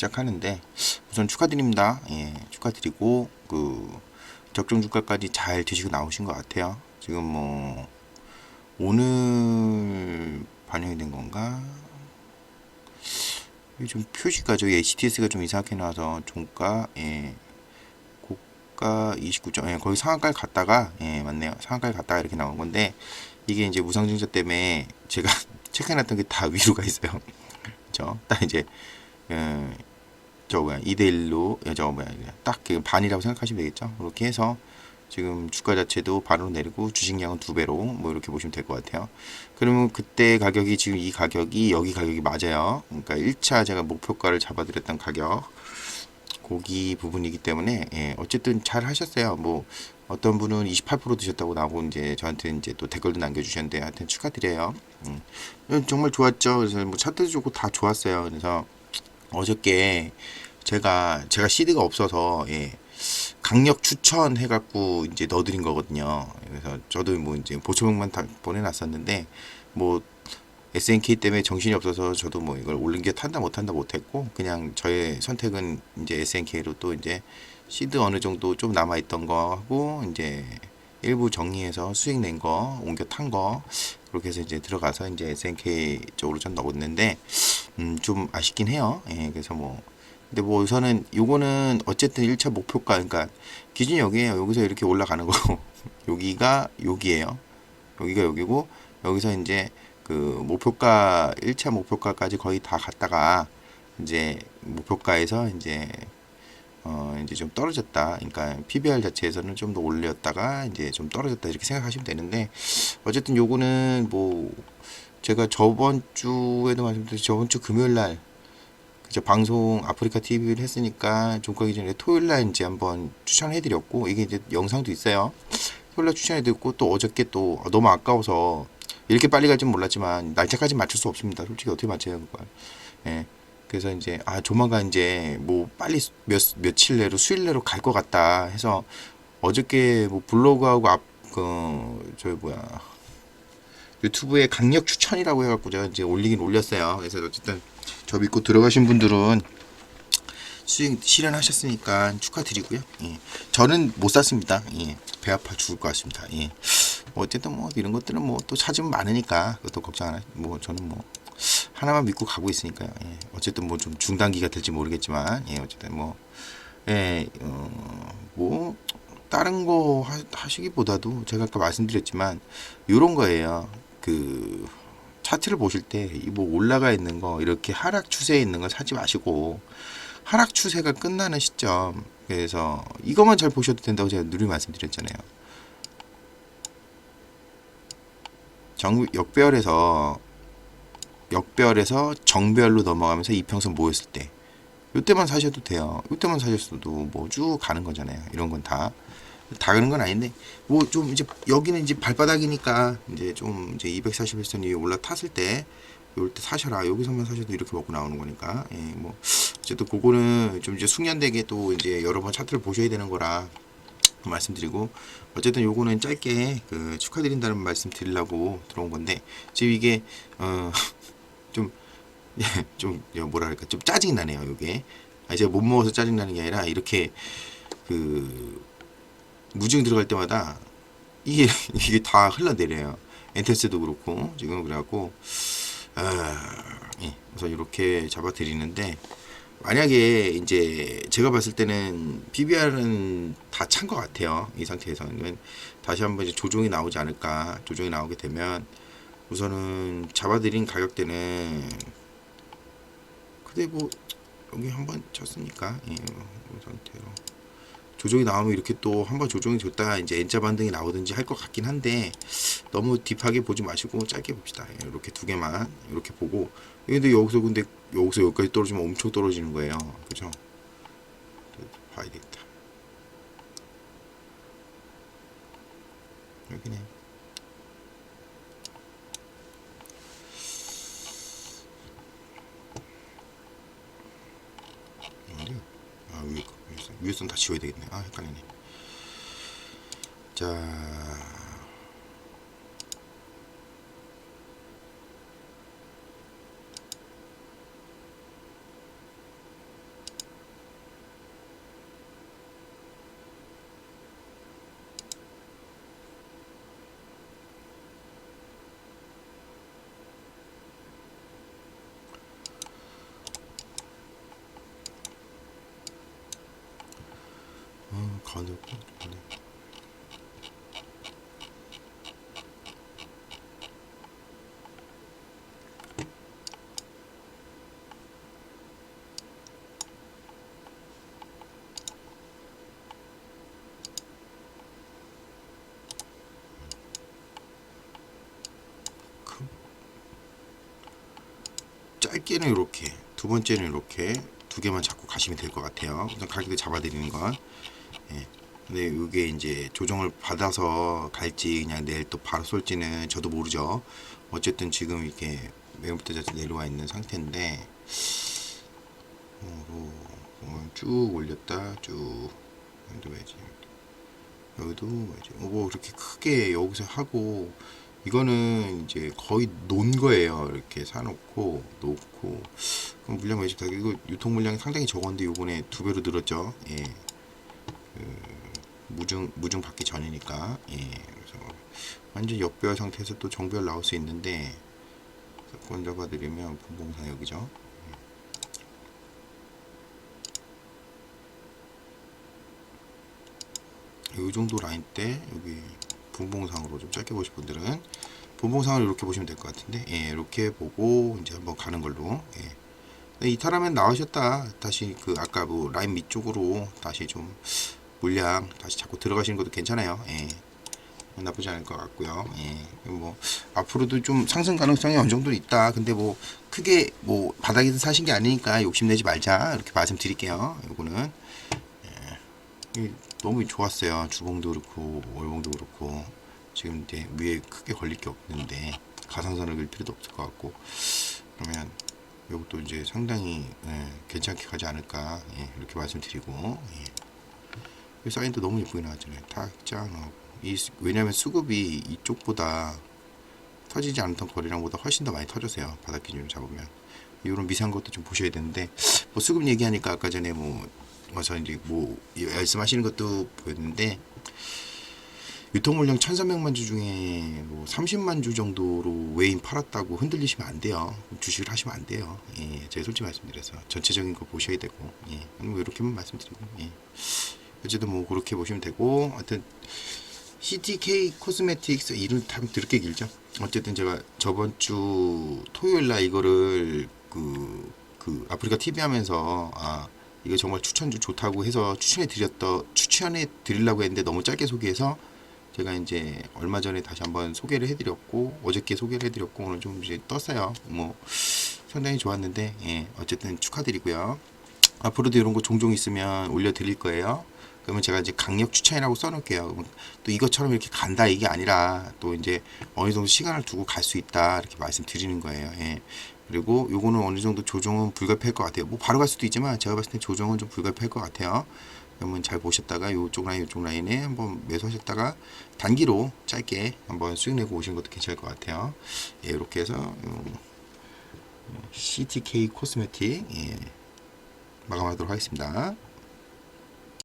시작하는데 우선 축하드립니다. 예, 축하드리고 그 적정 주가까지 잘 드시고 나오신 것 같아요. 지금 뭐 오늘 반영이 된 건가? 좀 표시가 저기 HTS가 좀 이상하게 나와서 종가 예, 고가 29점 예, 거기 상한가를 갔다가 예, 맞네요. 상한가를 갔다가 이렇게 나온 건데 이게 이제 무상증자 때문에 제가 체크해놨던 게 다 위로 가 있어요. 그죠? 딱 이제 어, 저 뭐야 2대 1로 저 뭐야 딱그 반이라고 생각하시면 되겠죠. 그렇게 해서 지금 주가 자체도 반으로 내리고 주식량은 두 배로 뭐 이렇게 보시면 될 것 같아요. 그러면 그때 가격이 지금 이 가격이 여기 가격이 맞아요. 그러니까 1차 제가 목표가를 잡아드렸던 가격 고기 부분이기 때문에 예, 어쨌든 잘 하셨어요. 뭐 어떤 분은 28% 드셨다고 나오고 이제 저한테 이제 또 댓글도 남겨주셨는데 하여튼 축하드려요. 음. 정말 좋았죠. 그래서 뭐 차트도 좋고 다 좋았어요. 그래서 어저께 제가 제가 CD가 없어서 예, 강력 추천해 갖고 이제 넣어드린 거거든요. 그래서 저도 뭐 이제 보초명만 다 보내놨었는데 뭐 SNK 때문에 정신이 없어서 저도 뭐 이걸 올린 게 탄다 못 탄다 못했고 그냥 저의 선택은 이제 SNK로 또 이제 시드 어느 정도 좀 남아 있던 거 하고 이제 일부 정리해서 수익 낸 거 옮겨 탄 거 그렇게 해서 이제 들어가서 이제 SNK 쪽으로 좀 넣었는데 음 좀 아쉽긴 해요. 예, 그래서 뭐 근데 뭐 우선은 요거는 어쨌든 1차 목표가 그러니까 기준이 여기에요. 여기서 이렇게 올라가는 거고 여기가 여기에요. 여기가 여기고 여기서 이제 그 목표가 1차 목표가까지 거의 다 갔다가 이제 목표가에서 이제 어 이제 좀 떨어졌다. 그러니까 PBR 자체에서는 좀 더 올렸다가 이제 좀 떨어졌다 이렇게 생각하시면 되는데 어쨌든 요거는 뭐 제가 저번 주에도 말씀드렸듯이 저번 주 금요일 날 그저 방송 아프리카 TV를 했으니까 좀 가기 전에 토요일 날 이제 한번 추천해 드렸고 이게 이제 영상도 있어요. 토요일 날 추천해 드렸고 또 어저께 또 너무 아까워서 이렇게 빨리 갈줄 몰랐지만 날짜까지 맞출 수 없습니다. 솔직히 어떻게 맞춰요 그걸. 예. 그래서 이제 아 조만간 이제 뭐 빨리 몇 며칠 내로 수일 내로 갈 것 같다 해서 어저께 뭐 블로그하고 앞그 저기 뭐야 유튜브에 강력 추천이라고 해갖고 제가 이제 올리긴 올렸어요. 그래서 어쨌든 저 믿고 들어가신 분들은 수익 실현하셨으니까 축하드리고요. 예. 저는 못 샀습니다. 예. 배 아파 죽을 것 같습니다. 예. 뭐 어쨌든 뭐 이런 것들은 뭐 또 찾으면 많으니까 그것도 걱정 안 하. 뭐 저는 뭐 하나만 믿고 가고 있으니까요. 예. 어쨌든 뭐 좀 중단기가 될지 모르겠지만 예. 어쨌든 뭐 예. 어, 뭐 다른 거 하, 하시기보다도 제가 아까 말씀드렸지만 요런 거예요. 그 차트를 보실 때뭐 올라가 있는 거 이렇게 하락 추세에 있는 거 사지 마시고 하락 추세가 끝나는 시점 그래서 이것만 잘 보셔도 된다고 제가 누리 말씀드렸잖아요. 정 역별에서 역별에서 정별로 넘어가면서 이평선 모였을 때 이때만 사셔도 돼요. 이때만 사셨어도 뭐 쭉 가는 거잖아요. 이런 건 다. 다 그런 건 아닌데 뭐 좀 이제 여기는 이제 발바닥이니까 이제 좀 이제 241선 위에 올라탔을 때 요럴 때 사셔라. 여기서만 사셔도 이렇게 먹고 나오는 거니까. 예 뭐 어쨌든 그거는 좀 이제 숙련되게 또 이제 여러 번 차트를 보셔야 되는 거라 말씀드리고 어쨌든 요거는 짧게 그 축하드린다는 말씀 드리려고 들어온 건데 지금 이게 어좀 예, 좀 뭐라 할까? 좀 짜증 나네요 요게. 아 제가 못 먹어서 짜증 나는 게 아니라 이렇게 그 무증 들어갈 때마다 이게 이게 다 흘러내려요. 엔테스도 그렇고 지금 그래갖고 아, 예, 그래서 이렇게 잡아드리는데 만약에 이제 제가 봤을 때는 PBR은 다 찬 것 같아요. 이 상태에서는 다시 한번 이제 조정이 나오지 않을까. 조정이 나오게 되면 우선은 잡아드린 가격대는 근데 뭐 여기 한번 쳤으니까 예, 이 상태로 조정이 나오면 이렇게 또 한번 조정이 됐다가 이제 N자 반등이 나오든지 할 것 같긴 한데 너무 딥하게 보지 마시고 짧게 봅시다. 예, 이렇게 두 개만 이렇게 보고 근데 여기서 근데 여기서 여기까지 떨어지면 엄청 떨어지는 거예요. 그죠? 봐야 되겠다. 여기네. 위에선 다 지워야 되겠네. 아 헷갈리네. 자 어, 가운데 없고 가운데. 그- 짧게는 이렇게 두 번째는 이렇게 두 개만 잡고 가시면 될 것 같아요. 우선 가격을 잡아드리는 건 예. 근데 이게 이제 조정을 받아서 갈지 그냥 내일 또 바로 쏠지는 저도 모르죠. 어쨌든 지금 이렇게 매물부터 자체 내려와 있는 상태인데 어, 어, 쭉 올렸다 쭉 여기도 왜지 여기도 왜지 어, 뭐 이렇게 크게 여기서 하고 이거는 이제 거의 논 거예요. 이렇게 사놓고 놓고 그럼 물량 매집 다 이거 유통 물량이 상당히 적었는데 요번에 두 배로 늘었죠. 예. 그 무증 무증 받기 전이니까 예. 그래서 완전 역배열 상태에서 또 정배열 나올 수 있는데 권 잡아드리면 분봉상 여기죠. 예. 이 정도 라인 때 여기 분봉상으로 좀 짧게 보실 분들은 분봉상을 이렇게 보시면 될 것 같은데 예, 이렇게 보고 이제 한번 가는 걸로 예. 네, 이탈하면 나오셨다 다시 그 아까 뭐 라인 밑쪽으로 다시 좀 물량 다시 자꾸 들어가시는 것도 괜찮아요 예. 나쁘지 않을 것 같고요 예. 뭐 앞으로도 좀 상승 가능성이 어느 정도 있다 근데 뭐 크게 뭐 바닥에서 사신 게 아니니까 욕심내지 말자 이렇게 말씀드릴게요 요거는 예. 이 너무 좋았어요. 주봉도 그렇고 월봉도 그렇고. 지금 이제 위에 크게 걸릴 게 없는데 가상선을 그릴 필요도 없을 것 같고. 그러면 이것도 이제 상당히 예, 괜찮게 가지 않을까 예, 이렇게 말씀드리고 예. 이 사인도 너무 예쁘게 나왔잖아요. 탁짱하고. 이 수- 왜냐면 수급이 이쪽보다 터지지 않던 거리랑보다 훨씬 더 많이 터졌어요. 바닥 기준으로 잡으면. 이런 미세한 것도 좀 보셔야 되는데 뭐 수급 얘기하니까 아까 전에 뭐 와서 이제 뭐 말씀하시는 것도 보였는데 유통 물량 1,300만 주 중에 뭐 30만 주 정도로 외인 팔았다고 흔들리시면 안 돼요. 주식을 하시면 안 돼요. 예, 제가 솔직히 말씀드려서 전체적인 거 보셔야 되고, 예, 뭐 이렇게만 말씀드리고, 예. 어쨌든 뭐 그렇게 보시면 되고, 하여튼 CTK 코스메틱스 이름 참 드럽게 길죠. 어쨌든 제가 저번 주 토요일 날 이거를 그, 그 아프리카 TV 하면서 아 이거 정말 추천주 좋다고 해서 추천해 드렸더 추천해 드리려고 했는데 너무 짧게 소개해서 제가 이제 얼마 전에 다시 한번 소개를 해드렸고 어저께 소개를 해드렸고 오늘 좀 이제 떴어요. 뭐 상당히 좋았는데 예 어쨌든 축하드리고요. 앞으로도 이런 거 종종 있으면 올려드릴 거예요. 그러면 제가 이제 강력 추천이라고 써놓을게요. 또 이것처럼 이렇게 간다 이게 아니라 또 이제 어느 정도 시간을 두고 갈 수 있다 이렇게 말씀드리는 거예요. 예. 그리고 요거는 어느 정도 조정은 불가피할 것 같아요. 뭐 바로 갈 수도 있지만 제가 봤을 때 조정은 좀 불가피할 것 같아요. 그러면 잘 보셨다가 요쪽 라인 요쪽 라인에 한번 매수하셨다가 단기로 짧게 한번 수익 내고 오시는 것도 괜찮을 것 같아요. 예, 이렇게 해서 요 CTK 코스메틱 예, 마감하도록 하겠습니다.